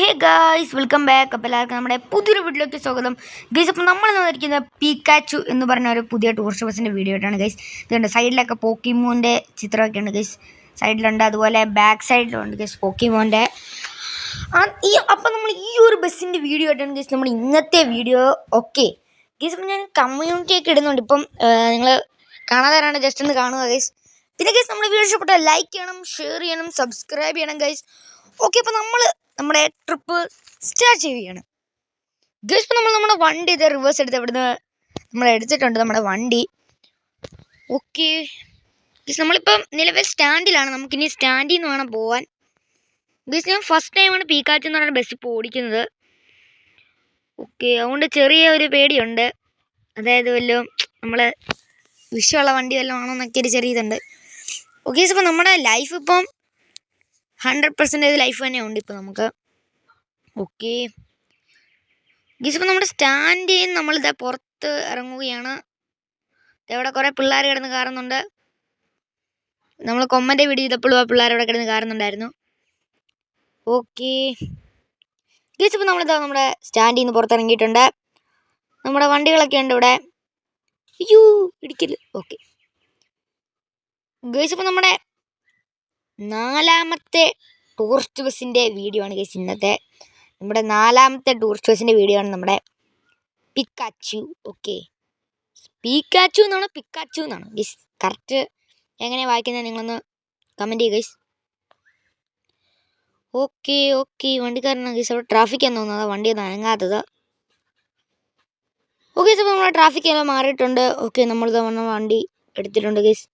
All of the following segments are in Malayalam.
ഹേ ഗായ്സ് വെൽക്കം ബാക്ക് അപ്പോൾ എല്ലാവർക്കും നമ്മുടെ പുതിയൊരു വീട്ടിലേക്ക് സ്വാഗതം. ഗൈസ് അപ്പോൾ നമ്മൾ വന്നിരിക്കുന്ന പീക്കാച്ചു എന്ന് പറഞ്ഞ ഒരു പുതിയ ടൂറിസ്റ്റ് ബസ്സിന്റെ വീഡിയോ ആയിട്ടാണ് ഗൈസ് ഇതുണ്ട് സൈഡിലൊക്കെ പോക്കിമോന്റെ ചിത്രമൊക്കെ ഉണ്ട് ഗൈസ് സൈഡിലുണ്ട് അതുപോലെ ബാക്ക് സൈഡിലുണ്ട് ഗൈസ് പോക്കിമോന്റെ ഈ അപ്പോൾ നമ്മൾ ഈ ഒരു ബസ്സിന്റെ വീഡിയോ ആയിട്ടാണ് ഗൈസ് നമ്മൾ ഇന്നത്തെ വീഡിയോ ഓക്കെ ഗൈസ് അപ്പം ഞാൻ കമ്മ്യൂണിറ്റി ഒക്കെ ഇടുന്നുണ്ട്. ഇപ്പം നിങ്ങൾ കാണാതാരാണ്? ജസ്റ്റ് ഒന്ന് കാണുക ഗൈസ് പിന്നെ ഗൈസ് നമ്മുടെ വീഡിയോ ഇഷ്ടപ്പെട്ടാൽ ലൈക്ക് ചെയ്യണം ഷെയർ ചെയ്യണം സബ്സ്ക്രൈബ് ചെയ്യണം ഗൈസ് ഓക്കെ അപ്പോൾ നമ്മൾ നമ്മുടെ ട്രിപ്പ് സ്റ്റാർട്ട് ചെയ്യുകയാണ്. ഗൈസ് ഇപ്പോൾ നമ്മൾ നമ്മുടെ വണ്ടി ഇത് റിവേഴ്സ് എടുത്ത് ഇവിടുന്ന് നമ്മൾ എടുത്തിട്ടുണ്ട് നമ്മുടെ വണ്ടി. ഓക്കെ. ഗൈസ് നമ്മളിപ്പം നിലവിൽ സ്റ്റാൻഡിലാണ് നമുക്കിനി സ്റ്റാൻഡിൽ നിന്ന് വേണം പോവാൻ. ഗൈസ് ഞാൻ ഫസ്റ്റ് ടൈമാണ് പീക്കാറ്റ് എന്ന് പറയുന്ന ബസ് ഇപ്പോൾ ഓടിക്കുന്നത്. ഓക്കെ അതുകൊണ്ട് ചെറിയ ഒരു പേടിയുണ്ട്. അതായത് വല്ലതും നമ്മൾ വിഷമുള്ള വണ്ടി വല്ലതും ആണോ എന്നൊക്കെ ഒരു ചെറിയ ഇതുണ്ട്. ഓക്കെ ഇപ്പം നമ്മുടെ ലൈഫ് ഇപ്പം ഹൺഡ്രഡ് പെർസെന്റേജ് ലൈഫ് തന്നെ ഉണ്ട് ഇപ്പോൾ നമുക്ക്. ഓക്കെ ഗീസ് ഇപ്പോൾ നമ്മുടെ സ്റ്റാൻഡിൽ നിന്ന് നമ്മളിതാ പുറത്ത് ഇറങ്ങുകയാണ്. ഇവിടെ കുറേ പിള്ളേർ കിടന്ന് കാറുന്നുണ്ട്. നമ്മൾ കൊമ്മന്റെ വീട് ചെയ്തപ്പോഴും ആ പിള്ളേർ ഇവിടെ കിടന്ന് കാറുന്നുണ്ടായിരുന്നു. ഓക്കെ ഗീസ് ഇപ്പോൾ നമ്മളിതാ നമ്മുടെ സ്റ്റാൻഡിൽ പുറത്ത് പുറത്തിറങ്ങിയിട്ടുണ്ട് നമ്മുടെ വണ്ടികളൊക്കെ ഉണ്ട് ഇവിടെ. അയ്യോ ഇടിക്കൽ. ഓക്കെ ഗേസ് ഇപ്പോൾ നമ്മുടെ നാലാമത്തെ ടൂറിസ്റ്റ് ബസ്സിന്റെ വീഡിയോ ആണ് കേസ് ഇന്നത്തെ. നമ്മുടെ നാലാമത്തെ ടൂറിസ്റ്റ് ബസ്സിന്റെ വീഡിയോ ആണ് നമ്മുടെ പിക്കാച്ചു ഓക്കെ പീക്കാച്ചു എന്നാണോ? പിക്കാച്ചു എന്നാണോ? ഗൈസ് കറക്റ്റ് എങ്ങനെയാണ് വായിക്കുന്നത് നിങ്ങളൊന്ന് കമന്റ് ചെയ്യുക ഗൈസ് ഓക്കെ ഓക്കെ വണ്ടിക്കാരനാണ് ഗൈസ് അവിടെ ട്രാഫിക് എന്ന് തോന്നുന്നത് വണ്ടി ഒന്നും അനങ്ങാത്തത് ഓക്കെ അപ്പോൾ നമ്മുടെ ട്രാഫിക് എല്ലാം മാറിയിട്ടുണ്ട്. ഓക്കെ നമ്മൾ വണ്ടി എടുത്തിട്ടുണ്ട് ഗൈസ്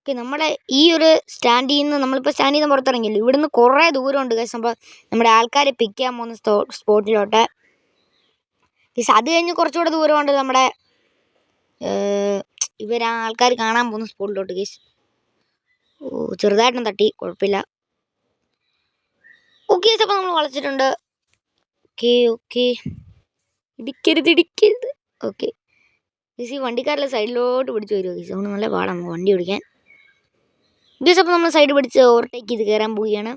ഓക്കെ നമ്മളെ ഈ ഒരു സ്റ്റാൻഡിൽ നിന്ന് നമ്മളിപ്പോൾ സ്റ്റാൻഡിൽ നിന്ന് പുറത്തിറങ്ങിയല്ലോ. ഇവിടുന്ന് കുറേ ദൂരമുണ്ട് കേസ് അപ്പോൾ നമ്മുടെ ആൾക്കാരെ പിക്ക് ചെയ്യാൻ പോകുന്ന സ്പോട്ടിലോട്ട് കേസ് അത് കഴിഞ്ഞ് കുറച്ചുകൂടെ ദൂരമുണ്ട് നമ്മുടെ ഇവർ ആൾക്കാർ കാണാൻ പോകുന്ന സ്പോട്ടിലോട്ട് കേസ് ഓ ചെറുതായിട്ടും തട്ടി കുഴപ്പമില്ല. ഓക്കെ അപ്പോൾ നമ്മൾ വളച്ചിട്ടുണ്ട്. ഓക്കെ ഓക്കെ ഇടിക്കരുത് ഇടിക്കരുത്. ഓക്കെ കേസ് ഈ വണ്ടിക്കാരിലെ സൈഡിലോട്ട് പിടിച്ച് വരുമോ കേസ് അതുകൊണ്ട് നല്ല പാടാണ് വണ്ടി ഓടിക്കാൻ. ഗീസ് അപ്പോൾ നമ്മൾ സൈഡ് പിടിച്ച് ഓവർടേക്ക് ചെയ്ത് കയറാൻ പോവുകയാണ്.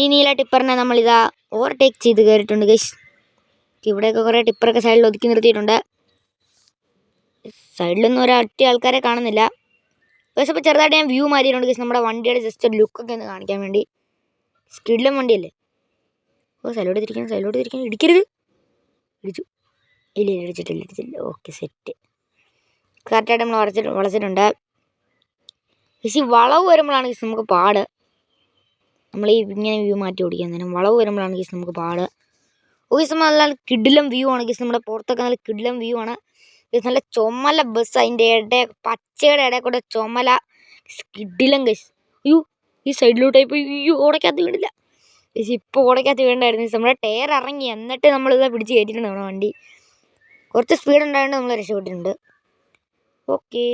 ഈ നീല ടിപ്പറിനെ നമ്മളിതാ ഓവർടേക്ക് ചെയ്ത് കയറിയിട്ടുണ്ട് ഗൈസ് ഇവിടെയൊക്കെ കുറേ ടിപ്പറൊക്കെ സൈഡിൽ ഒതുക്കി നിർത്തിയിട്ടുണ്ട്. സൈഡിലൊന്നും ഒരൊറ്റ ആൾക്കാരെ കാണുന്നില്ല. ഗൈസ് അപ്പോൾ ചെറുതായിട്ട് ഞാൻ വ്യൂ മാറ്റിയിട്ടുണ്ട് ഗൈസ് നമ്മുടെ വണ്ടിയുടെ ജസ്റ്റ് ഒരു ലുക്കൊക്കെ ഒന്ന് കാണിക്കാൻ വേണ്ടി. സ്കിഡിലും വണ്ടിയല്ലേ? ഓ സൈലോട്ട് തിരിക്കണം സൈലോട്ട് തിരിക്കണം. ഇടിക്കരുത്. ഇടിച്ചു. ഇല്ല ഇടിച്ചിട്ടില്ല ഇടിച്ചില്ല ഓക്കെ സെറ്റ് കറക്റ്റായിട്ട് നമ്മൾ വളച്ചിട്ട് വളച്ചിട്ടുണ്ട് പക്ഷേ ഈ വളവ് വരുമ്പോഴാണ് ഗീസ് നമുക്ക് പാട്. നമ്മൾ ഈ ഇങ്ങനെ വ്യൂ മാറ്റി ഓടിക്കാൻ നേരം വളവ് വരുമ്പോഴാണ് ഗീസ് നമുക്ക് പാട്. ഓഫീസ് നല്ല കിഡിലും വ്യൂ ആണ്. ഗീസ് നമ്മുടെ പുറത്തൊക്കെ നല്ല കിഡിലും വ്യൂ ആണ്. ഗീസ് നല്ല ചുമല ബസ് അതിന്റെ ഇട പച്ചയുടെ ഇടയിൽ കൂടെ ചുമല. കിഡിലും ഗീസ് അയ്യോ ഈ സൈഡിലോട്ടായി പോയി അയ്യോ ഓടയ്ക്കകത്ത് വീണില്ല. ഗീസ് ഇപ്പോൾ ഓടയ്ക്കകത്ത് വീണ്ടായിരുന്നു നമ്മുടെ ടയർ ഇറങ്ങി. എന്നിട്ട് നമ്മളിത് പിടിച്ച് കയറ്റിയിട്ടുണ്ട് നമ്മുടെ വണ്ടി. കുറച്ച് സ്പീഡ് ഉണ്ടായതുകൊണ്ട് നമ്മൾ രക്ഷപ്പെട്ടിട്ടുണ്ട്. ഓക്കെ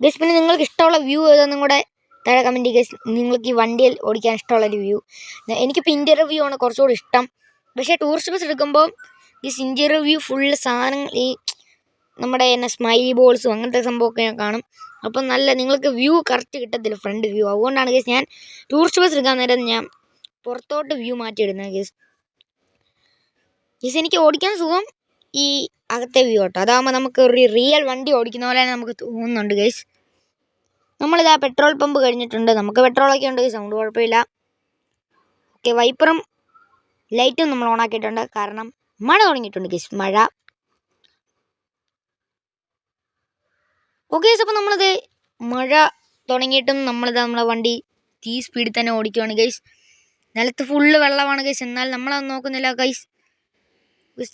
ഗസ് പിന്നെ നിങ്ങൾക്ക് ഇഷ്ടമുള്ള വ്യൂ ഏതാണെന്നും കൂടെ താഴെ കമന്റ് ഗസ് നിങ്ങൾക്ക് ഈ വണ്ടിയിൽ ഓടിക്കാൻ ഇഷ്ടമുള്ള ഒരു വ്യൂ എനിക്കിപ്പോൾ ഇന്റീരിയർ വ്യൂ ആണ് കുറച്ചുകൂടി ഇഷ്ടം. പക്ഷേ ടൂറിസ്റ്റ് ബസ് എടുക്കുമ്പോൾ ഈ ഇന്റീരിയർ വ്യൂ ഫുള്ള് സാധനങ്ങൾ ഈ നമ്മുടെ എന്നെ സ്മൈലി ബോൾസും അങ്ങനത്തെ സംഭവമൊക്കെ ഞാൻ കാണും. അപ്പം നല്ല നിങ്ങൾക്ക് വ്യൂ കറക്റ്റ് കിട്ടത്തില്ല ഫ്രണ്ട് വ്യൂ അതുകൊണ്ടാണ് ഗസ് ഞാൻ ടൂറിസ്റ്റ് ബസ് എടുക്കാൻ നേരം ഞാൻ പുറത്തോട്ട് വ്യൂ മാറ്റി മാറ്റിയിടുന്നത് ഗസ് ഗസ് എനിക്ക് ഓടിക്കാൻ സുഖം ഈ അകത്തെ വ്യൂ കേട്ടോ. അതാകുമ്പോൾ നമുക്ക് ഒരു റിയൽ വണ്ടി ഓടിക്കുന്ന പോലെ തന്നെ നമുക്ക് തോന്നുന്നുണ്ട് ഗൈസ് നമ്മളിതാ പെട്രോൾ പമ്പ് കഴിഞ്ഞിട്ടുണ്ട്. നമുക്ക് പെട്രോളൊക്കെ ഉണ്ട് സൗണ്ട് കുഴപ്പമില്ല. ഓക്കെ വൈപ്പറും ലൈറ്റും നമ്മൾ ഓണാക്കിയിട്ടുണ്ട് കാരണം മഴ തുടങ്ങിയിട്ടുണ്ട് ഗൈസ് മഴ. ഓക്കെ ഗൈസ് അപ്പോൾ നമ്മളിത് മഴ തുടങ്ങിയിട്ടും നമ്മളിതാ നമ്മളെ വണ്ടി തീ സ്പീഡിൽ തന്നെ ഓടിക്കുവാണ് ഗൈസ് നിലത്ത് ഫുള്ള് വെള്ളമാണ് ഗൈസ് എന്നാൽ നമ്മളത് നോക്കുന്നില്ല ഗൈസ്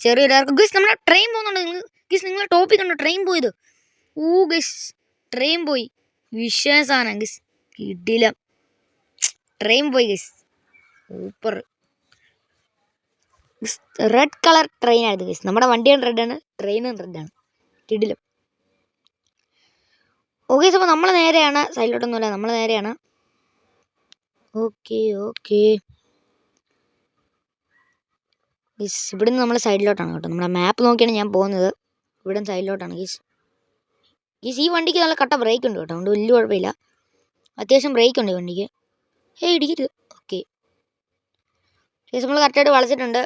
ചെറിയൊരു ഇറക്കം ഗസ് നമ്മുടെ ട്രെയിൻ പോകുന്നുണ്ട്. നിങ്ങൾ ഗസ് നിങ്ങൾ ടോപ്പിക് കണ്ടോ? ട്രെയിൻ പോയത്. ഊ ഗസ് ട്രെയിൻ പോയി. വിശ്വാസമാണ് ഗസ് കിടിലം. ട്രെയിൻ പോയി guys super red colour train ആയത് ഗസ് നമ്മുടെ വണ്ടിയും റെഡാണ് ട്രെയിനും റെഡാണ് കിടിലം. ഓക്കെ അപ്പോൾ നമ്മൾ നേരെയാണ്. സൈഡിലോട്ടൊന്നുമില്ല നമ്മൾ നേരെയാണ്. ഓക്കെ ഓക്കെ ഗീസ് ഇവിടുന്ന് നമ്മൾ സൈഡിലോട്ടാണ് കേട്ടോ. നമ്മുടെ മാപ്പ് നോക്കിയാണ് ഞാൻ പോകുന്നത്. ഇവിടെ സൈഡിലോട്ടാണ് ഗീസ്. ഗീസ് ഈ വണ്ടിക്ക് നല്ല കട്ട ബ്രേക്ക് ഉണ്ട് കേട്ടോ. അതുകൊണ്ട് വലിയ കുഴപ്പമില്ല. അത്യാവശ്യം ബ്രേക്ക് ഉണ്ട് ഈ വണ്ടിക്ക്. ഏയ് ഇടിക്കരുത്. ഓക്കെ ഗീസ് നമ്മൾ കറക്റ്റായിട്ട് വളച്ചിട്ടുണ്ട്.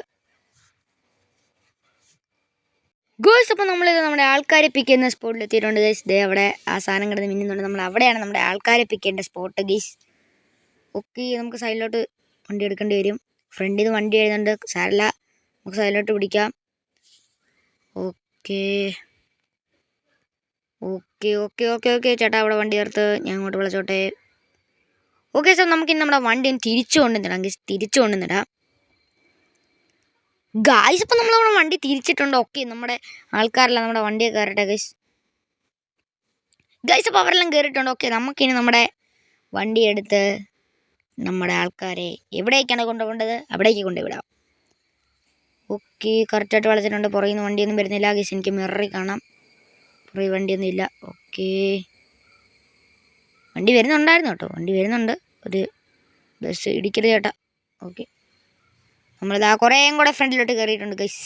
ഗോയ്സ് അപ്പോൾ നമ്മളിത് നമ്മുടെ ആൾക്കാരെ പിക്ക് ചെയ്യുന്ന സ്പോട്ടിൽ എത്തിയിട്ടുണ്ട്. ഗൈസ് ദേ അവിടെ ആ സാധനം കിടന്ന് മിന്നുന്നുണ്ട്. നമ്മൾ അവിടെയാണ് നമ്മുടെ ആൾക്കാരെ പിക്ക് ചെയ്യേണ്ട സ്പോട്ട് ഗൈസ്. ഓക്കെ നമുക്ക് സൈഡിലോട്ട് വണ്ടി എടുക്കേണ്ടി വരും. ഫ്രണ്ടിൽ നിന്ന് വണ്ടി എഴുതുന്നുണ്ട് സാരല്ല. നമുക്ക് സൈഡിലോട്ട് പിടിക്കാം. Okay. Okay okay okay okay. ചേട്ടാ അവിടെ വണ്ടി ചേർത്ത് ഞാൻ അങ്ങോട്ട് വിളിച്ചോട്ടെ. ഓക്കെ സാർ നമുക്ക് ഇനി നമ്മുടെ വണ്ടി ഒന്ന് തിരിച്ചു കൊണ്ടുവന്നിടാം തിരിച്ചു കൊണ്ടുവന്നിടാം. ഗായ്സ് ഇപ്പം നമ്മൾ നമ്മുടെ വണ്ടി തിരിച്ചിട്ടുണ്ട്. ഓക്കെ നമ്മുടെ ആൾക്കാരല്ല നമ്മുടെ വണ്ടിയെ കയറട്ടെ ഗൈസ് ഗൈസ് അപ്പോൾ അവരെല്ലാം കയറിയിട്ടുണ്ട്. ഓക്കെ നമുക്കിനി നമ്മുടെ വണ്ടി എടുത്ത് നമ്മുടെ ആൾക്കാരെ എവിടേക്കാണ് കൊണ്ടുപോകേണ്ടത്? അവിടേക്ക് കൊണ്ടുവിടാം ഓക്കെ കറക്റ്റായിട്ട് വളച്ചിട്ടുണ്ട്. പുറകിൽ നിന്ന് വണ്ടിയൊന്നും വരുന്നില്ല. ഗസ് എനിക്ക് മിററിൽ കാണാം. പുറകിൽ വണ്ടിയൊന്നും ഇല്ല ഓക്കെ വണ്ടി വരുന്നുണ്ടായിരുന്നു കേട്ടോ. വണ്ടി വരുന്നുണ്ട്. ഒരു ബസ് ഇടിക്കരുത് ചേട്ടാ. ഓക്കെ നമ്മളിതാ കുറേയും കൂടെ ഫ്രണ്ടിലോട്ട് കയറിയിട്ടുണ്ട് ഗൈസ്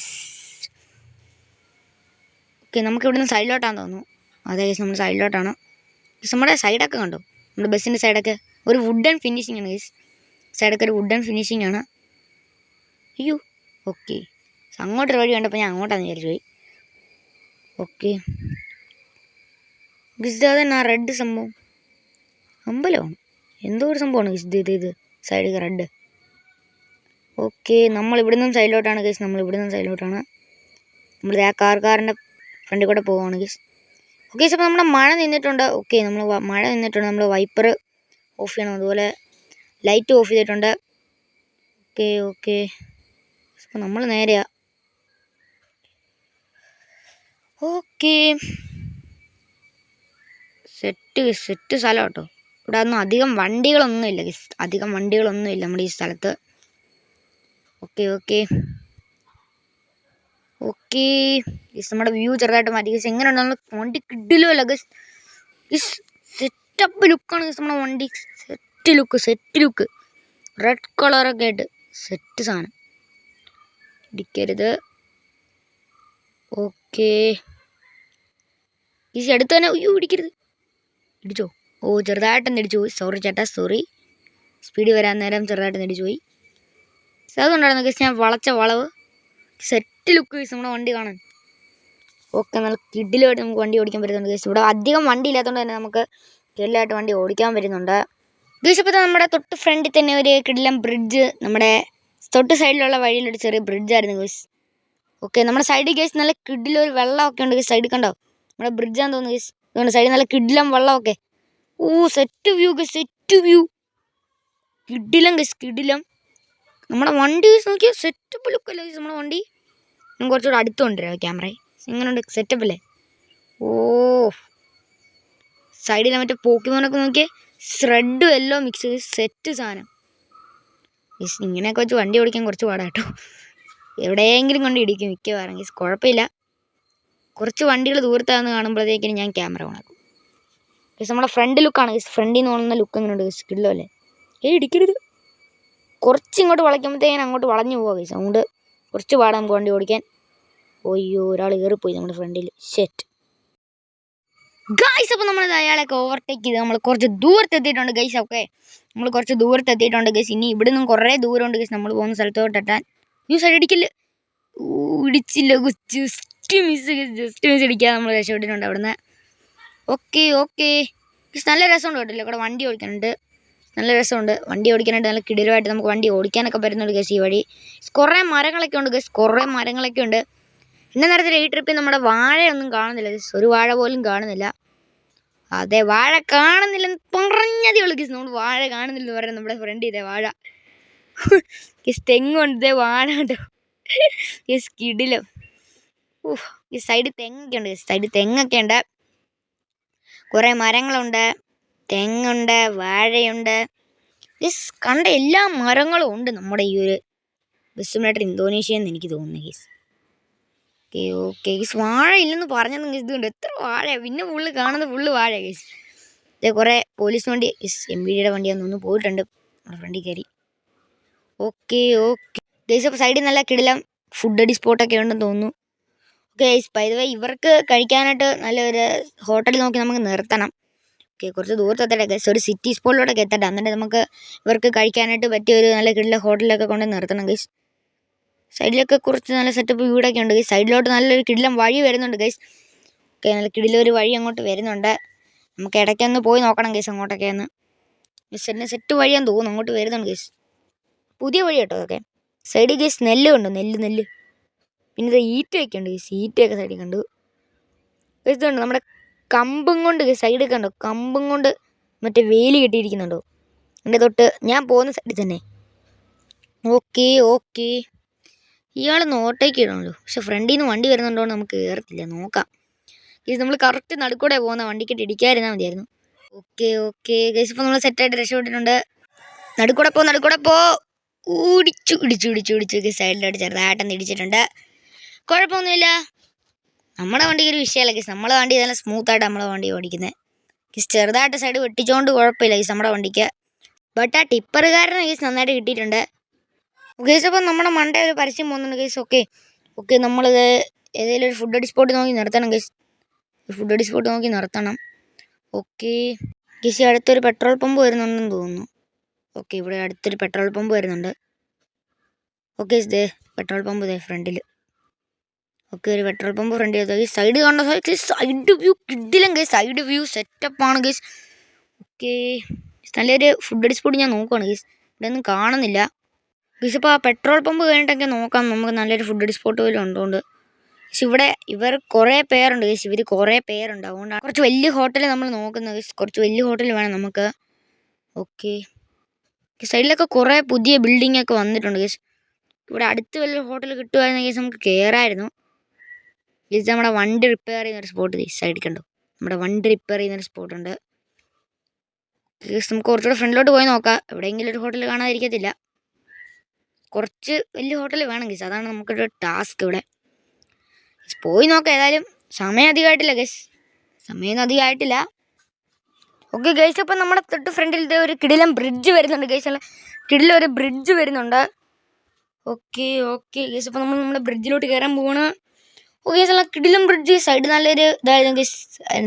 ഓക്കെ നമുക്ക് ഇവിടുന്ന് സൈഡിലോട്ടാന്ന് തോന്നുന്നു. അതെ ഗൈസ് നമ്മൾ സൈഡിലോട്ടാണ് ഗൈസ് നമ്മുടെ സൈഡൊക്കെ കണ്ടോ? നമ്മുടെ ബസ്സിന്റെ സൈഡൊക്കെ ഒരു വുഡൻ ഫിനിഷിംഗ് ആണ് ഗൈസ് സൈഡൊക്കെ ഒരു വുഡൻ ഫിനിഷിംഗ് ആണ്. അയ്യോ ഓക്കെ അങ്ങോട്ടൊരു വഴി കണ്ടപ്പോൾ ഞാൻ അങ്ങോട്ടാന്ന് വിചാരിച്ചു പോയി. ഓക്കെ ഗിസ് അതെന്നാ റെഡ് സംഭവം? അമ്പലമാണ്. എന്തോ ഒരു സംഭവമാണ് ഗിസ് ഇത് ഇത് സൈഡിൽ റെഡ്. ഓക്കെ നമ്മൾ ഇവിടെ നിന്നും സൈഡിലോട്ടാണ് ഗൈസ് നമ്മൾ ഇവിടെ നിന്നും സൈഡിലോട്ടാണ് നമ്മൾ ആ കാർ ഫ്രണ്ടിൽ കൂടെ പോവുകയാണ് ഗൈസ് ഓക്കെ അപ്പോൾ നമ്മുടെ മഴ നിന്നിട്ടുണ്ട്. ഓക്കെ നമ്മൾ മഴ നിന്നിട്ടുണ്ട്. നമ്മൾ വൈപ്പർ ഓഫ് ചെയ്യണം. അതുപോലെ ലൈറ്റ് ഓഫ് ചെയ്തിട്ടുണ്ട്. ഓക്കെ ഓക്കെ അപ്പോൾ നമ്മൾ നേരെയാ. ഓക്കെ. സെറ്റ് സെറ്റ് സ്ഥലം കേട്ടോ. ഇവിടെ ഒന്നും അധികം വണ്ടികളൊന്നുമില്ല ഇല്ല അധികം വണ്ടികളൊന്നുമില്ല നമ്മുടെ ഈ സ്ഥലത്ത്. Okay okay. ഓക്കെ. ഗസ് നമ്മുടെ വ്യൂ ചെറുതായിട്ട് മാറ്റി. ഗസ് എങ്ങനെ നമ്മൾ വണ്ടി കിട്ടില്ലോ അല്ല ഗസ് ഗസ് സെറ്റപ്പ് ലുക്കാണ് ഗസ് നമ്മുടെ വണ്ടി. Set look set look red കളറൊക്കെ ആയിട്ട് സെറ്റ് സാധനം. ഇടിക്കരുത്. ഓക്കെ. ഈ അടുത്ത് തന്നെ അയ്യോ ഇടിക്കരുത്. ഇടിച്ചോ? ഓ ചെറുതായിട്ടൊന്ന് ഇടിച്ചു പോയി. സോറി ചേട്ടാ സോറി സ്പീഡ് വരാൻ നേരം ചെറുതായിട്ടൊന്ന് ഇടിച്ചു പോയി. അതുകൊണ്ടാണ് ഗസ് ഞാൻ വളച്ച വളവ് സെറ്റ് ലുക്ക് ഗസ് നമ്മുടെ വണ്ടി കാണാൻ. ഓക്കെ നല്ല കിഡിലുമായിട്ട് നമുക്ക് വണ്ടി ഓടിക്കാൻ പറ്റുന്നുണ്ട് ഗസ് ഇവിടെ അധികം വണ്ടി ഇല്ലാത്തതുകൊണ്ട് തന്നെ നമുക്ക് കിഡിലായിട്ട് വണ്ടി ഓടിക്കാൻ പറ്റുന്നുണ്ട്. ഗസ് ഇപ്പോൾ നമ്മുടെ തൊട്ട് ഫ്രണ്ടിൽ തന്നെ ഒരു കിഡിലം ബ്രിഡ്ജ് നമ്മുടെ തൊട്ട് സൈഡിലുള്ള വഴിയിലൊരു ചെറിയ ബ്രിഡ്ജായിരുന്നു ഗസ് ഓക്കെ നമ്മുടെ സൈഡിൽ ഗേസ് നല്ല കിഡിലൊരു വെള്ളമൊക്കെ ഉണ്ട് ഗേസ് സൈഡിൽ കണ്ടോ? നമ്മുടെ ബ്രിഡ്ജാന്ന് തോന്നുന്നു ഗേസ് അതുകൊണ്ട് സൈഡിൽ നല്ല കിഡിലം വെള്ളമൊക്കെ. ഓ set view guys set view കിഡിലം guys കിഡിലം നമ്മുടെ വണ്ടി നോക്കിയാൽ സെറ്റപ്പ് ലുക്കല്ലേ നമ്മുടെ വണ്ടി? ഞാൻ കുറച്ചുകൂടെ അടുത്ത് കൊണ്ടുവരാം ക്യാമറ എങ്ങനെയുണ്ട് സെറ്റപ്പ് അല്ലേ? ഓ സൈഡിൽ മറ്റേ പോക്കിമോനൊക്കെ നോക്കിയേ? റെഡും എല്ലോ മിക്സ് സെറ്റ് സാധനം. ഗീസ് ഇങ്ങനെയൊക്കെ വെച്ച് വണ്ടി ഓടിക്കാൻ കുറച്ച് പാടാ കേട്ടോ. എവിടെയെങ്കിലും കൊണ്ട് ഇടിക്കും മിക്കവാറും. കുഴപ്പമില്ല. കുറച്ച് വണ്ടികൾ ദൂരത്താന്ന് കാണുമ്പോഴത്തേക്കിനും ഞാൻ ക്യാമറ ഓണാക്കും ഗസ് നമ്മുടെ ഫ്രണ്ട് ലുക്കാണ്. ഗസ് ഫ്രണ്ടിൽ നിന്ന് തോന്നുന്ന ലുക്ക് എങ്ങനെയുണ്ട് ഗസ് കില്ലോ അല്ലേ ഏ ഇടിക്കരുത്. കുറച്ച് ഇങ്ങോട്ട് വളയ്ക്കുമ്പോഴത്തേക്കും അങ്ങോട്ട് വളഞ്ഞു പോവാം ഗസ് അതുകൊണ്ട് കുറച്ച് പാടാം നമുക്ക് വണ്ടി ഓടിക്കാൻ. ഒയ്യോ ഒരാൾ കയറിപ്പോയി നമ്മുടെ ഫ്രണ്ടിൽ ഷെറ്റ് ഗൈസ് അപ്പോൾ നമ്മൾ അയാളൊക്കെ ഓവർടേക്ക് ചെയ്ത് നമ്മൾ കുറച്ച് ദൂരത്തെത്തിയിട്ടുണ്ട് ഗൈസ് ഒക്കെ നമ്മൾ കുറച്ച് ദൂരത്തെത്തിയിട്ടുണ്ട് ഗൈസ് ഇനി ഇവിടെ നിന്നും കുറേ ദൂരമുണ്ട് ഗൈസ് നമ്മൾ പോകുന്ന സ്ഥലത്തോട്ട് എത്താൻ ഓടിച്ചില്ല ഊ, ഇടിച്ചില്ല ജസ്റ്റ് മിസ് ജസ്റ്റ് മിസ് ഇടിക്കാതെ നമ്മൾ രക്ഷപ്പെട്ടിട്ടുണ്ട് അവിടുന്ന്. ഓക്കെ ഓക്കെ നല്ല രസമുണ്ട് കേട്ടില്ല ഇവിടെ വണ്ടി ഓടിക്കാനുണ്ട്. നല്ല രസമുണ്ട്. വണ്ടി ഓടിക്കാനായിട്ട് നല്ല കിടിലമായിട്ട് നമുക്ക് വണ്ടി ഓടിക്കാനൊക്കെ പറ്റുന്നുണ്ട് ഗസ് ഈ വഴി. കുറേ മരങ്ങളൊക്കെ ഉണ്ട് ഗസ് കുറേ മരങ്ങളൊക്കെ ഉണ്ട്. ഇന്ന നേരത്തിൽ ഈ ട്രിപ്പിൽ നമ്മുടെ വാഴയൊന്നും കാണുന്നില്ല ഗസ് ഒരു വാഴ പോലും കാണുന്നില്ല. അതെ വാഴ കാണുന്നില്ലെന്ന് പറഞ്ഞതേ ഉള്ളൂ ഗസ് നമ്മൾ വാഴ കാണുന്നില്ലെന്ന് പറയാം നമ്മുടെ ഫ്രണ്ട് ഇതേ വാഴ. തെങ്ങുണ്ട് ഇതേ വാഴ ഉണ്ട് ഊഹ് ഈ സൈഡിൽ തെങ്ങൊക്കെ ഉണ്ട് സൈഡിൽ തെങ്ങൊക്കെ ഉണ്ട്. കുറേ മരങ്ങളുണ്ട് തെങ്ങുണ്ട് വാഴയുണ്ട്. ഗസ് കണ്ട എല്ലാ മരങ്ങളും ഉണ്ട് നമ്മുടെ ഈ ഒരു ബസ്സുമായിട്ട് ഇന്തോനേഷ്യ എന്ന് എനിക്ക് തോന്നുന്നു ഗീസ് ഓക്കെ ഓക്കെ ഗീസ് വാഴ ഇല്ലെന്ന് പറഞ്ഞത് ഇതുണ്ട്. എത്ര വാഴ പിന്നെ ഫുള്ള് കാണുന്നത് ഫുള്ള് വാഴ ഇതേ കുറേ പോലീസ് വണ്ടി എം ബി ഡിയുടെ വണ്ടിയാന്ന് തോന്നുന്നു പോയിട്ടുണ്ട്. നമ്മുടെ ഫ്രണ്ടിൽ കയറി. Okay okay. ഗൈസ് അപ്പോൾ സൈഡിൽ നല്ല കിടിലം ഫുഡ് അടി സ്പോട്ടൊക്കെ ഉണ്ടെന്ന് തോന്നുന്നു. Okay guys by the way ഇവർക്ക് കഴിക്കാനായിട്ട് നല്ലൊരു ഹോട്ടൽ നോക്കി നമുക്ക് നിർത്തണം. ഓക്കെ കുറച്ച് ദൂരത്ത് എത്തട്ടെ ഗൈസ് ഒരു സിറ്റി സ്പോട്ടിലോട്ടൊക്കെ എത്തട്ടെ. എന്നിട്ട് നമുക്ക് ഇവർക്ക് കഴിക്കാനായിട്ട് പറ്റിയ ഒരു നല്ല കിടല ഹോട്ടലിലൊക്കെ കൊണ്ട് നിർത്തണം ഗൈസ് സൈഡിലൊക്കെ കുറച്ച് നല്ല സെറ്റപ്പ് വീടൊക്കെ ഉണ്ട് ഗൈസ് സൈഡിലോട്ട് നല്ലൊരു കിടിലം വഴി വരുന്നുണ്ട് ഗൈസ് ഓക്കെ നല്ല കിടിലൊരു വഴി അങ്ങോട്ട് വരുന്നുണ്ട്. നമുക്ക് ഇടയ്ക്കൊന്ന് പോയി നോക്കണം ഗൈസ് അങ്ങോട്ടൊക്കെ ഒന്ന്. ഗൈസ് എന്നെ സെറ്റ് വഴിയാന്ന് തോന്നുന്നു അങ്ങോട്ട് വരുന്നുണ്ട് ഗൈസ് പുതിയ വഴി കേട്ടോ അതൊക്കെ സൈഡിൽ ഗൈസ് നെല്ല് കണ്ടു? നെല്ല് നെല്ല്. പിന്നെ ഇത് ഈറ്റയൊക്കെ ഉണ്ട് ഗൈസ് ഈറ്റയൊക്കെ സൈഡിൽ കണ്ടു. ഗൈസ് ഇതുണ്ട് നമ്മുടെ കമ്പും കൊണ്ട് സൈഡിൽ കണ്ടോ? കമ്പും കൊണ്ട് മറ്റേ വേലി കെട്ടിയിരിക്കുന്നുണ്ടോ? എന്റെ തൊട്ട് ഞാൻ പോകുന്ന സൈഡിൽ തന്നെ. ഓക്കെ ഓക്കെ ഇയാൾ നോട്ടേക്ക് ഇടണല്ലോ. പക്ഷെ ഫ്രണ്ടിൽ നിന്ന് വണ്ടി വരുന്നുണ്ടോ നമുക്ക് കയറത്തില്ല നോക്കാം. ഇത് നമ്മൾ കറക്റ്റ് നടുക്കൂടെ പോകുന്ന വണ്ടിക്കിട്ട് ഇടിക്കാതിരുന്നാൽ മതിയായിരുന്നു. ഓക്കെ ഓക്കെ ഗൈസ് ഇപ്പോൾ നമ്മൾ സെറ്റായിട്ട് രക്ഷപ്പെട്ടിട്ടുണ്ട്. നടുക്കൂടെ പോ നടുക്കൂടെ പോ. ഇടിച്ചു ഇടിച്ചു ഇടിച്ചു ഇടിച്ചു സൈഡിലോട്ട് ചെറുതായിട്ടൊന്ന് ഇടിച്ചിട്ടുണ്ട്. കുഴപ്പമൊന്നുമില്ല. നമ്മുടെ വണ്ടിക്ക് ഒരു വിഷയമല്ല ഗീസ് നമ്മളെ വണ്ടി നല്ല സ്മൂത്തായിട്ട് നമ്മളെ വണ്ടി ഓടിക്കുന്നത് കിസ് ചെറുതായിട്ട് സൈഡ് വെട്ടിച്ചോണ്ട് കുഴപ്പമില്ല ഗീസ് നമ്മുടെ വണ്ടിക്ക്. ബട്ട് ആ ടിപ്പറുകാരന് ഗീസ് നന്നായിട്ട് കിട്ടിയിട്ടുണ്ട്. ഗീസ് അപ്പം നമ്മുടെ മണ്ടേ ഒരു പരസ്യം പോകുന്നുണ്ട് ഗീസ് ഓക്കെ ഓക്കെ നമ്മളിത് ഏതെങ്കിലും ഒരു ഫുഡ് അടി സ്പോട്ട് നോക്കി നിർത്തണം ഗീസ് ഫുഡ് അടി സ്പോട്ട് നോക്കി നിർത്തണം. ഓക്കെ ഗീസ് അടുത്തൊരു പെട്രോൾ പമ്പ് വരുന്നുണ്ടെന്ന് തോന്നുന്നു. ഓക്കെ ഇവിടെ അടുത്തൊരു പെട്രോൾ പമ്പ് വരുന്നുണ്ട്. ഓക്കെ ഇതേ പെട്രോൾ പമ്പ് ഇതേ ഫ്രണ്ടിൽ ഓക്കെ ഒരു പെട്രോൾ പമ്പ് ഫ്രണ്ട് ഈ സൈഡ് കാണുന്ന സൈഡ് വ്യൂ കിഡിലും ഗൈസ്. സൈഡ് വ്യൂ സെറ്റപ്പ് സെറ്റപ്പാണ് ഗൈസ്. ഓക്കെ നല്ലൊരു ഫുഡ് സ്പോട്ട് ഞാൻ നോക്കുകയാണ് ഗൈസ്. ഇവിടെ ഒന്നും കാണുന്നില്ല. ഗൈസ് ഇപ്പോൾ ആ പെട്രോൾ പമ്പ് കഴിഞ്ഞിട്ടൊക്കെ നോക്കാം. നമുക്ക് നല്ലൊരു ഫുഡ് സ്പോട്ട് പോലും ഉണ്ടോണ്ട്. പക്ഷെ ഇവിടെ ഇവർ കുറേ പേരുണ്ട് ഗൈസ്. ഇവർ കുറേ പേരുണ്ട്. അതുകൊണ്ടാണ് കുറച്ച് വലിയ ഹോട്ടൽ നമ്മൾ നോക്കുന്നത് ഗൈസ്. കുറച്ച് വലിയ ഹോട്ടൽ വേണം നമുക്ക്. ഓക്കെ. സൈഡിലൊക്കെ കുറേ പുതിയ ബിൽഡിംഗ് ഒക്കെ വന്നിട്ടുണ്ട് ഗസ് ഇവിടെ അടുത്ത് വല്ല ഹോട്ടൽ കിട്ടുമായിരുന്നെങ്കിൽ നമുക്ക് കയറായിരുന്നു ഗസ് നമ്മുടെ വണ്ടി റിപ്പയർ ചെയ്യുന്ന ഒരു സ്പോട്ട് ഈ സൈഡിൽ കണ്ടോ? നമ്മുടെ വണ്ടി റിപ്പയർ ചെയ്യുന്ന സ്പോട്ട് ഉണ്ട്. ഗൈസ് നമുക്ക് കുറച്ചുകൂടെ ഫ്രണ്ടിലോട്ട് പോയി നോക്കാം. എവിടെയെങ്കിലും ഒരു ഹോട്ടൽ കാണാതിരിക്കത്തില്ല. കുറച്ച് വലിയ ഹോട്ടൽ വേണം ഗസ് അതാണ് നമുക്കൊരു ടാസ്ക് ഇവിടെ. പോയി നോക്കാം. ഏതായാലും സമയം അധികമായിട്ടില്ല ഗസ് സമയം അധികമായിട്ടില്ല. ഓക്കെ ഗൈസ് അപ്പം നമ്മുടെ തൊട്ട് ഫ്രണ്ടിൽ ഇത് ഒരു കിടിലം ബ്രിഡ്ജ് വരുന്നുണ്ട് ഗൈസ് അല്ല? കിടിലം ഒരു ബ്രിഡ്ജ് വരുന്നുണ്ട്. ഓക്കെ ഓക്കെ ഗൈസ് അപ്പം നമ്മൾ നമ്മുടെ ബ്രിഡ്ജിലോട്ട് കയറാൻ പോവാണ്. ഓക്കെ ഗൈസ് അല്ല കിടിലം ബ്രിഡ്ജ് സൈഡ് നല്ലൊരു ഇതായിരുന്നു ഗൈസ്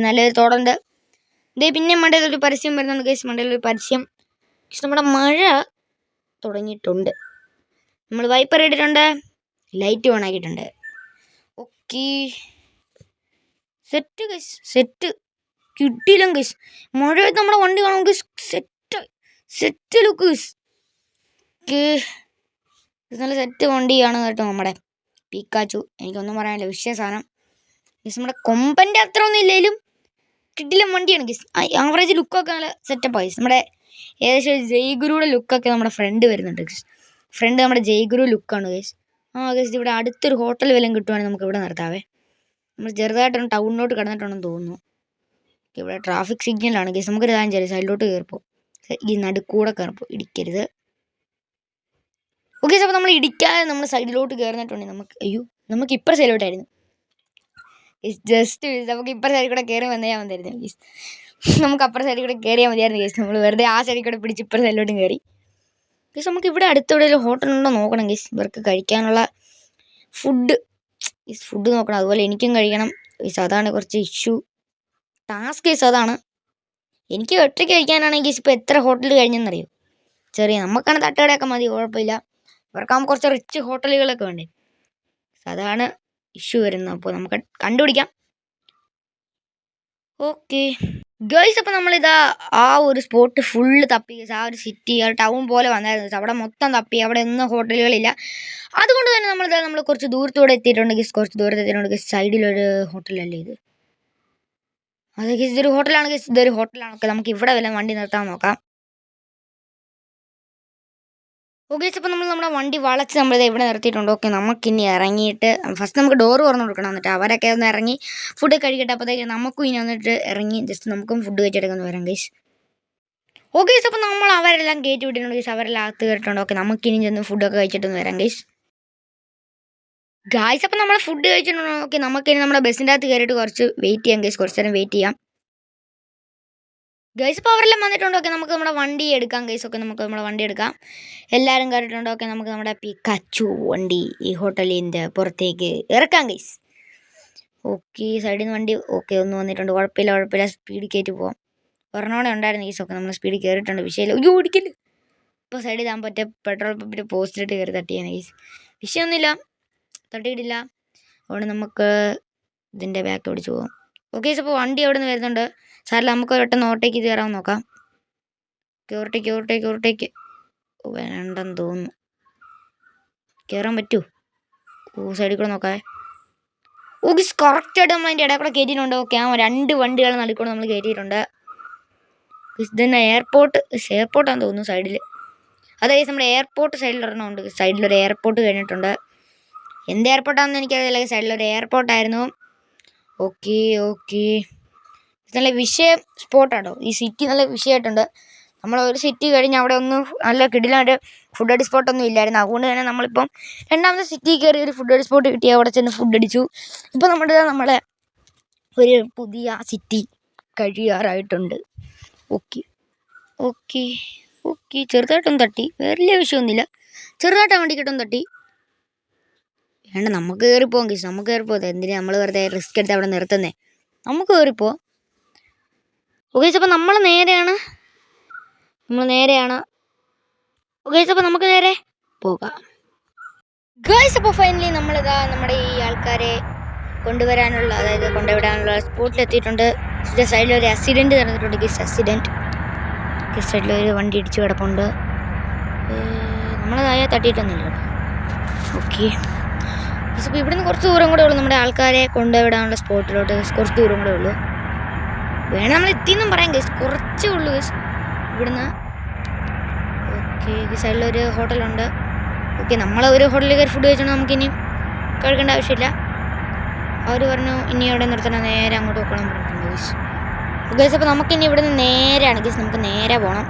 നല്ലൊരു തോടുണ്ട്. ഇതേ പിന്നെ മണ്ടയിൽ ഒരു പരസ്യം വരുന്നുണ്ട് ഗൈസ് മണ്ടയിൽ ഒരു പരസ്യം. ഗയ്സ്, നമ്മുടെ മഴ തുടങ്ങിയിട്ടുണ്ട്. നമ്മൾ വൈപ്പർ ഇട്ടിട്ടുണ്ട്. ലൈറ്റ് ഓൺ ആക്കിയിട്ടുണ്ട്. ഓക്കെ സെറ്റ് ഗൈസ് സെറ്റ് കിട്ടിയില്ല ഗൈസ് മഴയത്ത് നമ്മുടെ വണ്ടി കാണും സെറ്റ് സെറ്റ് ലുക്ക് ഗൈസ് നല്ല സെറ്റ് വണ്ടിയാണ് കേട്ടോ നമ്മുടെ പിക്കാച്ചു. എനിക്കൊന്നും പറയാനില്ല വിഷയ സാധനം. ഗീസ് നമ്മുടെ കൊമ്പന്റെ അത്ര ഒന്നും ഇല്ലെങ്കിലും കിട്ടില്ല വണ്ടിയാണ് ഗീസ് ആവറേജ് ലുക്കൊക്കെ നല്ല സെറ്റപ്പാണ് ഗൈസ് നമ്മുടെ ഏകദേശം ജയ്ഗുരുയുടെ ലുക്കൊക്കെ നമ്മുടെ ഫ്രണ്ട് വരുന്നുണ്ട് ഗീസ് ഫ്രണ്ട് നമ്മുടെ ജയ്ഗുരു ലുക്കാണ് ഗീസ് ആ ഗീസ് ഇവിടെ അടുത്തൊരു ഹോട്ടൽ വല്ലതും കിട്ടുവാണെങ്കിൽ നമുക്ക് ഇവിടെ നിർത്താവേ നമ്മൾ ചെറുതായിട്ടൊന്ന് ടൗണിലോട്ട് കിടന്നിട്ടുണ്ടെന്ന് തോന്നുന്നു. ഇവിടെ ട്രാഫിക് സിഗ്നലാണ് ഗൈസ് നമുക്ക് കാര്യം ചെറിയ സൈഡിലോട്ട് കയറിപ്പോ ഈ നടുക്കൂടെ കയറിപ്പോ ഇടിക്കരുത്. ഓക്കെ അപ്പോൾ നമ്മൾ ഇടിക്കാതെ നമ്മൾ സൈഡിലോട്ട് കയറുന്നിട്ടുണ്ടെങ്കിൽ നമുക്ക് അയ്യോ നമുക്ക് ഇപ്പുറ സൈഡിലോട്ടായിരുന്നു ജസ്റ്റ് നമുക്ക് ഇപ്പുറ സൈഡിൽ കൂടെ കയറി വന്നേ വന്നിരുന്നു. ഗീസ് നമുക്ക് അപ്പുറ സൈഡിൽ കൂടെ കയറിയാൽ മതിയായിരുന്നു. ഗീസ് നമ്മൾ വെറുതെ ആ സൈഡിൽ കൂടെ പിടിച്ച് ഇപ്പുറ സൈഡിലോട്ടും കയറി ഗീസ് നമുക്ക് ഇവിടെ അടുത്തെവിടെയെങ്കിലും ഹോട്ടൽ ഉണ്ടോ നോക്കണം. ഗീസ് ഇവർക്ക് കഴിക്കാനുള്ള ഫുഡ് ഗീസ് ഫുഡ് നോക്കണം. അതുപോലെ എനിക്കും കഴിക്കണം. ഗീസ് അതാണ് കുറച്ച് ഇഷ്യൂ ടാസ്ക് കേസ് അതാണ്. എനിക്ക് ഒറ്റയ്ക്ക് കഴിക്കാനാണെങ്കിൽ ഇപ്പോൾ എത്ര ഹോട്ടലിൽ കഴിഞ്ഞെന്നറിയോ? ചെറിയ നമുക്കാണ് തട്ടുകടയൊക്കെ മതി കുഴപ്പമില്ല. ഇവർക്കാകുമ്പോൾ കുറച്ച് റിച്ച് ഹോട്ടലുകളൊക്കെ വേണ്ടേ. അതാണ് ഇഷ്യൂ വരുന്നത്. അപ്പോൾ നമുക്ക് കണ്ടുപിടിക്കാം. ഓക്കെ ഗേൾസ് അപ്പോൾ നമ്മളിതാ ആ ഒരു സ്പോട്ട് ഫുള്ള് തപ്പി. ആ ഒരു സിറ്റി ആ ടൗൺ പോലെ വന്നായിരുന്നു. അവിടെ മൊത്തം തപ്പി. അവിടെ ഒന്നും ഹോട്ടലുകളില്ല അതുകൊണ്ട് തന്നെ നമ്മളിതാ നമ്മൾ കുറച്ച് ദൂരത്തൂടെ എത്തിയിട്ടുണ്ട് ഗസ് കുറച്ച് ദൂരത്ത് എത്തിയിട്ടുണ്ട് സൈഡിലൊരു ഹോട്ടലല്ലേ ഇത്? അതെ ഗസ് ഇതൊരു ഹോട്ടലാണ് ഗസ് ഇതൊരു ഹോട്ടലാണ് ഓക്കെ നമുക്ക് ഇവിടെ വല്ല വണ്ടി നിർത്താൻ നോക്കാം. ഓക്കെ അപ്പോൾ നമ്മൾ നമ്മുടെ വണ്ടി വളച്ച് നമ്മളിത് ഇവിടെ നിർത്തിയിട്ടുണ്ട്. ഓക്കെ നമുക്കിനി ഇറങ്ങിയിട്ട് ഫസ്റ്റ് നമുക്ക് ഡോറ് തുറന്നു കൊടുക്കണം. എന്നിട്ട് അവരൊക്കെ ഒന്ന് ഇറങ്ങി ഫുഡ് കഴിക്കട്ടെ. അപ്പോഴത്തേക്ക് നമുക്കും ഇനി വന്നിട്ട് ഇറങ്ങി ജസ്റ്റ് നമുക്കും ഫുഡ് കഴിച്ചെടുക്കാൻ വരാം ഗൈസ് ഓക്കെ അപ്പോൾ നമ്മൾ അവരെല്ലാം കയറ്റി വിട്ടിട്ടുണ്ട് ഗൈസ് അവരെല്ലാം അകത്ത് കയറിയിട്ടുണ്ട്. ഓക്കെ നമുക്കിനി ചെന്ന് ഫുഡൊക്കെ കഴിച്ചിട്ടൊന്ന് വരാം ഗൈസ് ഗായ്സ് അപ്പം നമ്മൾ ഫുഡ് കഴിച്ചിട്ടുണ്ടോ? ഓക്കെ നമുക്കിനി നമ്മുടെ ബസ്സിന്റെ അകത്ത് കയറിയിട്ട് കുറച്ച് വെയിറ്റ് ചെയ്യാം ഗൈസ് കുറച്ച് നേരം വെയിറ്റ് ചെയ്യാം. ഗൈസ് ഇപ്പോൾ അവരെല്ലാം വന്നിട്ടുണ്ടോ. ഓക്കെ നമുക്ക് നമ്മുടെ വണ്ടി എടുക്കാം ഗൈസ് ഒക്കെ നമുക്ക് നമ്മുടെ വണ്ടി എടുക്കാം. എല്ലാവരും കയറിയിട്ടുണ്ടോ ഓക്കെ നമുക്ക് നമ്മുടെ പിക്കച്ചു വണ്ടി ഈ ഹോട്ടലിന്റെ പുറത്തേക്ക് ഇറക്കാം ഗൈസ് ഓക്കെ സൈഡിൽ നിന്ന് വണ്ടി ഓക്കെ ഒന്ന് വന്നിട്ടുണ്ട്. കുഴപ്പമില്ല കുഴപ്പമില്ല. സ്പീഡ് കയറ്റി പോവാം. ഒരെണ്ണോടെ ഉണ്ടായിരുന്നു ഗൈസ് ഒക്കെ നമ്മൾ സ്പീഡ് കയറിയിട്ടുണ്ട് വിഷയമില്ല. അയ്യോ ഓടിക്കൽ ഇപ്പോൾ സൈഡിൽ താൻ പറ്റിയ പെട്രോൾ പമ്പിന്റെ പോസ്റ്റിലിട്ട് കയറി തട്ടിയാണ് ഗൈസ് വിഷയമൊന്നുമില്ല. തട്ടിയിട്ടില്ല അതുകൊണ്ട് നമുക്ക് ഇതിന്റെ ബാക്ക് പിടിച്ച് പോകാം ഓക്കെ ഇപ്പോൾ വണ്ടി അവിടെ നിന്ന് വരുന്നുണ്ട്? സാറിൽ നമുക്ക് ഒരു ഓവർടേക്ക് ചെയ്ത് കയറാൻ നോക്കാം. ഓവർടേക്ക് ഓവർടേക്ക് ഓവർടേക്ക് വേണ്ടെന്ന് തോന്നുന്നു. കയറാൻ പറ്റൂ? ഓ സൈഡിൽ കൂടെ നോക്കാവേ. ഓക്കെ കറക്റ്റായിട്ട് നമ്മൾ അതിന്റെ ഇടയിൽ കൂടെ കയറ്റിയിട്ടുണ്ട് ഓക്കെ ആ രണ്ട് വണ്ടികൾ നടുക്കൂടെ നമ്മൾ കയറ്റിയിട്ടുണ്ട് ഇതന്നെ എയർപോർട്ട് എയർപോർട്ടാണെന്ന് തോന്നുന്നു സൈഡിൽ അതായത് നമ്മുടെ എയർപോർട്ട് സൈഡിൽ ഒരെണ്ണമുണ്ട് സൈഡിലൊരു എയർപോർട്ട് കഴിഞ്ഞിട്ടുണ്ട്. എന്ത് എയർപോർട്ടാണെന്ന് എനിക്കറിയില്ല. സൈഡിൽ ഒരു എയർപോർട്ടായിരുന്നു ഓക്കെ ഓക്കെ നല്ല വിഷയ സ്പോട്ടാണോ ഈ സിറ്റി നല്ല വിഷയമായിട്ടുണ്ട് നമ്മൾ ഒരു സിറ്റി കഴിഞ്ഞ് അവിടെ ഒന്നും നല്ല കിടിലായിട്ട് ഫുഡ് അടി സ്പോട്ടൊന്നും ഇല്ലായിരുന്നു. അതുകൊണ്ട് തന്നെ നമ്മളിപ്പം രണ്ടാമത്തെ സിറ്റി കയറി ഒരു ഫുഡ് അടി സ്പോട്ട് കിട്ടി. അവിടെ ചെന്ന് ഫുഡ് അടിച്ചു. ഇപ്പോൾ നമ്മുടെ നമ്മളെ ഒരു പുതിയ സിറ്റി കഴിയാറായിട്ടുണ്ട്. ഓക്കെ ഓക്കെ ഓക്കെ ചെറുതായിട്ടൊന്ന് തട്ടി. വലിയ വിഷയമൊന്നുമില്ല. ചെറുതായിട്ട് വണ്ടിക്കിട്ടൊന്ന് തട്ടി. വേണ്ട നമുക്ക് കയറിപ്പോകാം കിസ് നമുക്ക് കയറിപ്പോകാം എന്തിനാ നമ്മൾ വെറുതെ റിസ്ക് എടുത്ത് അവിടെ നിർത്തുന്നേ? നമുക്ക് കയറിപ്പോ ഓക്കെ അപ്പോൾ നമ്മൾ നേരെയാണ്. നമ്മൾ നേരെയാണ്. ഓക്കെ അപ്പോൾ നമുക്ക് നേരെ പോകാം. ഗേൾസ് അപ്പോൾ ഫൈനലി നമ്മളിതാ നമ്മുടെ ഈ ആൾക്കാരെ കൊണ്ടുവരാനുള്ള അതായത് കൊണ്ടുവിടാനുള്ള സ്പോട്ടിലെത്തിയിട്ടുണ്ട്. ഇതിന്റെ സൈഡിൽ ഒരു ആക്സിഡന്റ് നടന്നിട്ടുണ്ട് ഗിസ് ആക്സിഡന്റ് ഗിസ് സൈഡിൽ ഒരു വണ്ടി ഇടിച്ച് കിടപ്പുണ്ട്. നമ്മളതായ തട്ടിയിട്ടൊന്നുമില്ല കേട്ടോ. ഓക്കെ അപ്പോൾ ഇവിടുന്ന് കുറച്ച് ദൂരം കൂടെ ഉള്ളൂ. നമ്മുടെ ആൾക്കാരെ കൊണ്ടുവിടാനുള്ള സ്പോട്ടിലോട്ട് കുറച്ച് ദൂരം കൂടെ ഉള്ളൂ. വേണം നമ്മൾ എത്തിയെന്നും പറയാം ഗൈസ് കുറച്ചേ ഉള്ളൂ ഗൈസ് ഇവിടുന്ന് ഓക്കെ സൈഡിലൊരു ഹോട്ടലുണ്ട് ഓക്കെ നമ്മൾ ഒരു ഹോട്ടലിൽ കയറി ഫുഡ് കഴിച്ചോണ്ട് നമുക്കിനി കഴിക്കേണ്ട ആവശ്യമില്ല. അവർ പറഞ്ഞു ഇനി അവിടെ നിർത്തണം നേരെ അങ്ങോട്ട് പോക്കണം പറഞ്ഞിട്ടുണ്ട് ഗൈസ് ഗൈസ് അപ്പോൾ നമുക്കിനി ഇവിടുന്ന് നേരെയാണ്. ഗൈസ് നമുക്ക് നേരെ പോകണം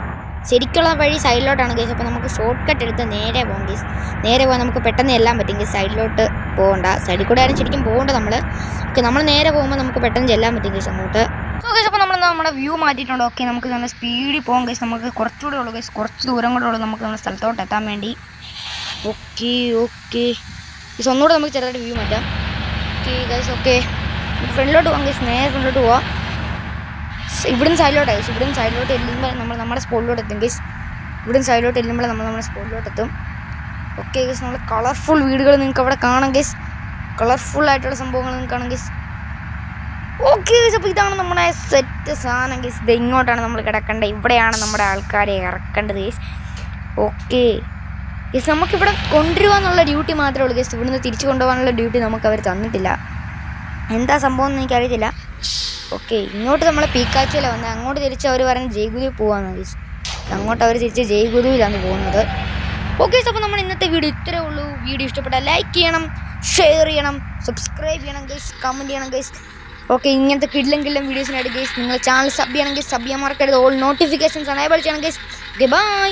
ശരിക്കുള്ള വഴി സൈഡിലോട്ടാണ് ഗേസ് അപ്പോൾ നമുക്ക് ഷോർട്ട് കട്ട് എടുത്ത് നേരെ പോകാം ഗേസ് നേരെ പോകാൻ നമുക്ക് പെട്ടെന്ന് എല്ലാം പറ്റും ഗേസ് സൈഡിലോട്ട് പോകണ്ട സൈഡിൽ കൂടെ ആരും ശരിക്കും പോകണ്ട നമ്മൾ ഓക്കെ നമ്മൾ നേരെ പോകുമ്പോൾ നമുക്ക് പെട്ടെന്ന് ചെല്ലാൻ പറ്റും ഗേസ് അങ്ങോട്ട്. സോ ഗൈസ് അപ്പോൾ നമ്മൾ നമ്മുടെ വ്യൂ മാറ്റിയിട്ടുണ്ട്. ഓക്കെ നമുക്ക് നല്ല സ്പീഡിൽ പോകാം ഗൈസ് നമുക്ക് കുറച്ചുകൂടെ ഉള്ളൂ ഗൈസ് കുറച്ച് ദൂരം കൂടെ ഉള്ളൂ നമുക്ക് നമ്മുടെ സ്ഥലത്തോട്ട് എത്താൻ വേണ്ടി. ഓക്കെ ഓക്കെ ഗൈസ് ഒന്നുകൂടെ നമുക്ക് ചെറുതായിട്ട് വ്യൂ മാറ്റാം. ഓക്കെ ഗൈസ് ഓക്കെ ഫ്രണ്ടിലോട്ട് പോകാം ഗൈസ് നേരെ ഫ്രണ്ടിലോട്ട് പോവാം. ഇവിടുന്ന് സൈഡിലോട്ട് ഗൈസ് ഇവിടുന്ന് സൈഡിലോട്ട് എല്ലുമ്പോൾ നമ്മൾ നമ്മുടെ സ്പോട്ടിലോട്ട് എത്തും ഗൈസ് ഇവിടുന്ന് സൈഡിലോട്ട് എല്ലുമ്പോൾ നമ്മൾ നമ്മുടെ സ്പോട്ടിലോട്ട് എത്തും. ഓക്കെ ഗൈസ് നമ്മൾ കളർഫുൾ വീടുകൾ നിങ്ങൾക്ക് അവിടെ കാണാം ഗൈസ് കളർഫുൾ ആയിട്ടുള്ള സംഭവങ്ങൾ നിങ്ങൾക്ക് കാണാം ഗൈസ് ഓക്കെ അപ്പോൾ ഇതാണ് നമ്മുടെ സെറ്റ് സാധനം ഗൈസ് ഇത് ഇങ്ങോട്ടാണ് നമ്മൾ കിടക്കേണ്ടത് ഇവിടെയാണ് നമ്മുടെ ആൾക്കാരെ ഇറക്കേണ്ടത് ഗൈസ് ഓക്കെ നമുക്ക് നമുക്കിവിടെ കൊണ്ടുവരുവാന്നുള്ള ഡ്യൂട്ടി മാത്രമേ ഉള്ളൂ ഗയ്സ് ഇവിടുന്ന് തിരിച്ചു കൊണ്ടുപോകാനുള്ള ഡ്യൂട്ടി നമുക്ക് അവർ തന്നിട്ടില്ല. എന്താ സംഭവം എന്ന് എനിക്കറിയത്തില്ല. ഓക്കെ ഇങ്ങോട്ട് നമ്മൾ പീക്കാച്ചില വന്നത് അങ്ങോട്ട് തിരിച്ച് അവർ പറയുന്നത് ജയ്ഗുരു പോവാന്ന് ഗീസ് അങ്ങോട്ട് അവർ തിരിച്ച് ജയ്ഗുരുവിലാണ് പോകുന്നത്. ഓക്കെ അപ്പോൾ നമ്മൾ ഇന്നത്തെ വീഡിയോ ഇത്രേ ഉള്ളൂ. വീഡിയോ ഇഷ്ടപ്പെട്ടാൽ ലൈക്ക് ചെയ്യണം ഷെയർ ചെയ്യണം സബ്സ്ക്രൈബ് ചെയ്യണം ഗൈസ് കമന്റ് ചെയ്യണം ഗൈസ് ഓക്കെ ഇങ്ങനത്തെ കിഡ്ലും കിഡ്ലും വീഡിയോസിനായിട്ട് ഗൈസ് നിങ്ങൾ ചാനൽ സബ് ചെയ്യണമെങ്കിൽ സബ് ചെയ്യാൻ മറക്കരുത്. ഓൾ നോട്ടിഫിക്കേഷൻസ് അനേബിൾ ചെയ്യണം ഗൈസ് ഓക്കെ ബൈ